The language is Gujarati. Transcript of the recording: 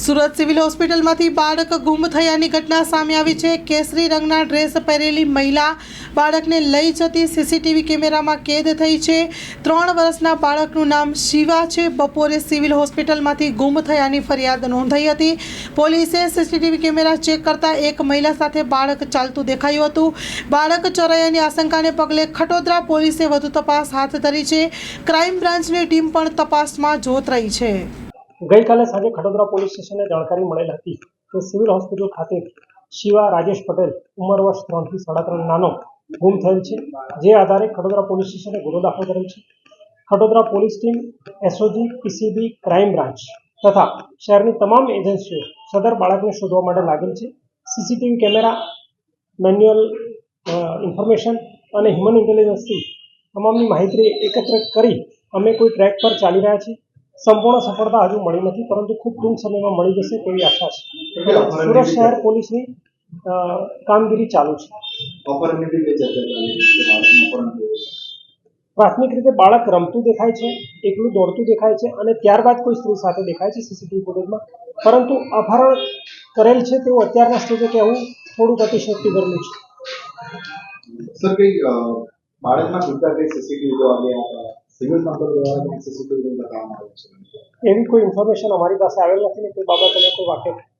સુરત સિવિલ હોસ્પિટલમાંથી બાળક ગુમ થયાની ઘટના સામે આવી છે. કેસરી રંગના ડ્રેસ પહેરેલી મહિલા બાળકને લઈ જતી સીસીટીવી કેમેરામાં કેદ થઈ છે. ત્રણ વર્ષના બાળકનું નામ શિવા છે. બપોરે સિવિલ હોસ્પિટલમાંથી ગુમ થયાની ફરિયાદ નોંધાઈ હતી. પોલીસે સીસીટીવી કેમેરા ચેક કરતા એક મહિલા સાથે બાળક ચાલતું દેખાયું હતું. બાળક ચોરાયાની આશંકાને પગલે ખટોદરા પોલીસે વધુ તપાસ હાથ ધરી છે. ક્રાઇમ બ્રાન્ચની ટીમ પણ તપાસમાં જોત રહી છે. ગઈકાલે સાંજે ખડોદરા પોલીસ સ્ટેશને જાણકારી મળેલ હતી કે સિવિલ હોસ્પિટલ ખાતે શિવા રાજેશ પટેલ ઉંમર વર્ષ ત્રણથી સાડા ત્રણ નાનો ગુમ થયેલ છે. જે આધારે ખડોદરા પોલીસ સ્ટેશને ગુનો દાખલ કરેલ છે. Vadodara police team, SOG, PCB, crime branch તથા શહેરની તમામ એજન્સીઓ સદર બાળકને શોધવા માટે લાગેલ છે. સીસીટીવી કેમેરા, મેન્યુઅલ ઇન્ફોર્મેશન અને હ્યુમન ઇન્ટેલિજન્સથી તમામની માહિતી એકત્ર કરી અમે કોઈ ટ્રેક પર ચાલી રહ્યા છીએ. સંપૂર્ણ સફળતા હજુ મળી નથી પરંતુ ખૂબ ટૂંક સમયમાં મળી જશે તેવી આશા છે. સુરત શહેર પોલીસની કામગીરી ચાલુ છે. પ્રાથમિક રીતે બાળક રમતું દેખાય છે એકલું દોડતું દેખાય છે અને ત્યારબાદ કોઈ સ્ત્રી સાથે દેખાય છે સીસીટીવી ફૂટેજમાં. પરંતુ અપહરણ કરેલ છે તેવું અત્યારના સ્ટેજે કહેવું થોડુંક અતિશયોક્તિ કરેલું છે. સર કઈ બાળકના પિતા કઈ સીસીટીવી ગયા હતા? સિવિલ એવી કોઈ ઇન્ફોર્મેશન અમારી પાસે આવેલ નથી ને તે બાબતે કોઈ વાકેફ